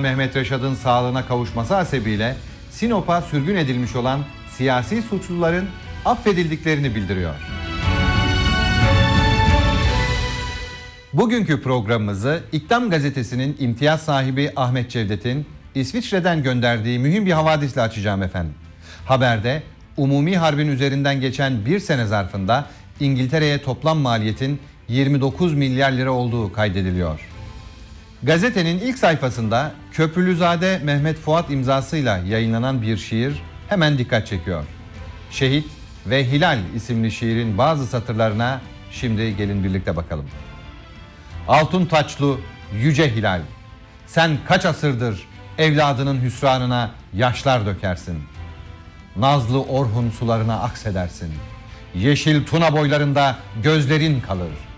Mehmet Reşad'ın sağlığına kavuşması hasebiyle Sinop'a sürgün edilmiş olan siyasi suçluların affedildiklerini bildiriyor. Bugünkü programımızı İktam Gazetesi'nin imtiyaz sahibi Ahmet Cevdet'in İsviçre'den gönderdiği mühim bir havadisle açacağım efendim. Haberde umumi harbin üzerinden geçen bir sene zarfında İngiltere'ye toplam maliyetin 29 milyar lira olduğu kaydediliyor. Gazetenin ilk sayfasında Köprülüzade Mehmet Fuat imzasıyla yayınlanan bir şiir hemen dikkat çekiyor. Şehit ve Hilal isimli şiirin bazı satırlarına şimdi gelin birlikte bakalım. Altın taçlı yüce hilal. Sen kaç asırdır evladının hüsranına yaşlar dökersin. Nazlı Orhun sularına aksedersin. Yeşil Tuna boylarında gözlerin kalır.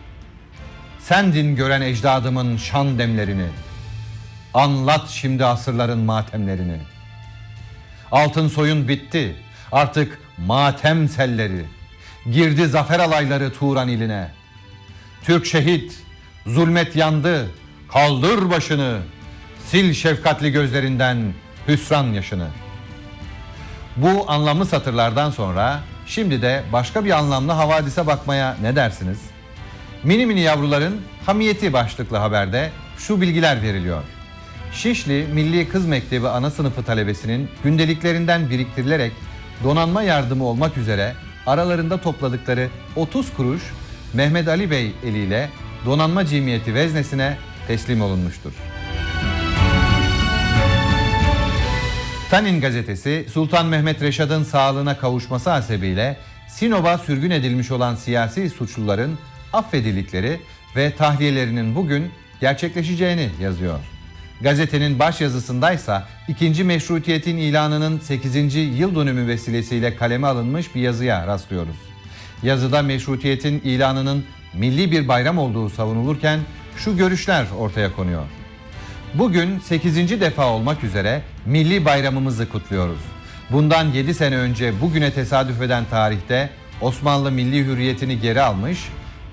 Sendin gören ecdadımın şan demlerini. Anlat şimdi asırların matemlerini. Altın soyun bitti. Artık matem selleri. Girdi zafer alayları Turan iline. Türk şehit, zulmet yandı, kaldır başını, sil şefkatli gözlerinden hüsran yaşını. Bu anlamlı satırlardan sonra şimdi de başka bir anlamlı havadise bakmaya ne dersiniz? Mini mini yavruların hamiyeti başlıklı haberde şu bilgiler veriliyor. Şişli Milli Kız Mektebi ana sınıfı talebesinin gündeliklerinden biriktirilerek donanma yardımı olmak üzere aralarında topladıkları 30 kuruş Mehmet Ali Bey eliyle donanma cimiyeti veznesine teslim olunmuştur. Tanin gazetesi Sultan Mehmet Reşad'ın sağlığına kavuşması hasebiyle Sinop'a sürgün edilmiş olan siyasi suçluların affedildikleri ve tahliyelerinin bugün gerçekleşeceğini yazıyor. Gazetenin baş yazısındaysa ikinci meşrutiyetin ilanının 8. yıl dönümü vesilesiyle kaleme alınmış bir yazıya rastlıyoruz. Yazıda meşrutiyetin ilanının milli bir bayram olduğu savunulurken şu görüşler ortaya konuyor. Bugün 8. defa olmak üzere milli bayramımızı kutluyoruz. Bundan 7 sene önce bugüne tesadüf eden tarihte Osmanlı milli hürriyetini geri almış,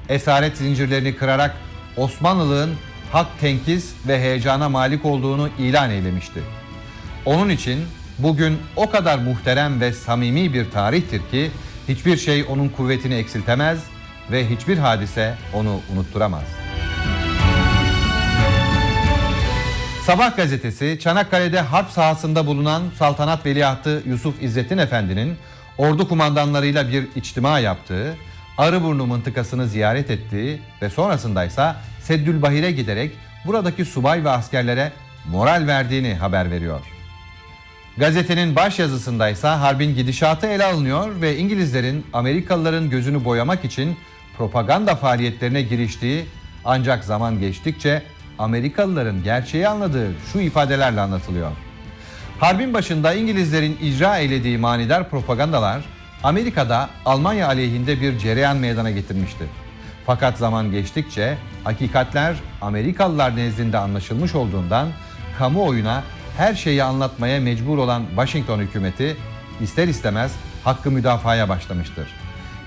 esaret zincirlerini kırarak Osmanlılığın hak tenkis ve heyecana malik olduğunu ilan eylemişti. Onun için bugün o kadar muhterem ve samimi bir tarihtir ki hiçbir şey onun kuvvetini eksiltemez ve hiçbir hadise onu unutturamaz. Sabah gazetesi Çanakkale'de harp sahasında bulunan Saltanat Veliahtı Yusuf İzzettin Efendi'nin ordu kumandanlarıyla bir içtima yaptığı, Arıburnu mıntıkasını ziyaret ettiği ve sonrasındaysa Seddülbahir'e giderek buradaki subay ve askerlere moral verdiğini haber veriyor. Gazetenin baş yazısındaysa harbin gidişatı ele alınıyor ve İngilizlerin Amerikalıların gözünü boyamak için propaganda faaliyetlerine giriştiği ancak zaman geçtikçe Amerikalıların gerçeği anladığı şu ifadelerle anlatılıyor. Harbin başında İngilizlerin icra eylediği manidar propagandalar Amerika'da Almanya aleyhinde bir cereyan meydana getirmişti. Fakat zaman geçtikçe hakikatler Amerikalılar nezdinde anlaşılmış olduğundan kamuoyuna her şeyi anlatmaya mecbur olan Washington hükümeti ister istemez hakkı müdafaya başlamıştır.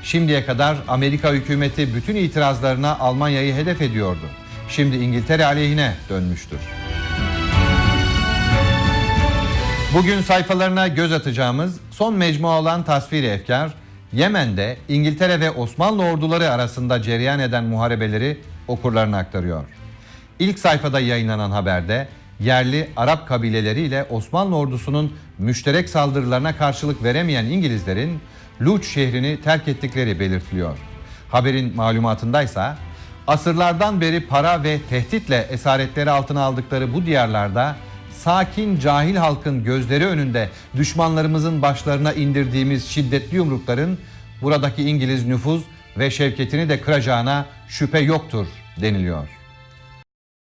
Şimdiye kadar Amerika hükümeti bütün itirazlarına Almanya'yı hedef ediyordu. Şimdi İngiltere aleyhine dönmüştür. Bugün sayfalarına göz atacağımız son mecmua olan Tasvir-i Efkar, Yemen'de İngiltere ve Osmanlı orduları arasında cereyan eden muharebeleri okurlarına aktarıyor. İlk sayfada yayınlanan haberde yerli Arap kabileleriyle Osmanlı ordusunun müşterek saldırılarına karşılık veremeyen İngilizlerin Luç şehrini terk ettikleri belirtiliyor. Haberin malumatındaysa asırlardan beri para ve tehditle esaretleri altına aldıkları bu diyarlarda sakin cahil halkın gözleri önünde düşmanlarımızın başlarına indirdiğimiz şiddetli yumrukların buradaki İngiliz nüfuz ve şevketini de kıracağına şüphe yoktur deniliyor.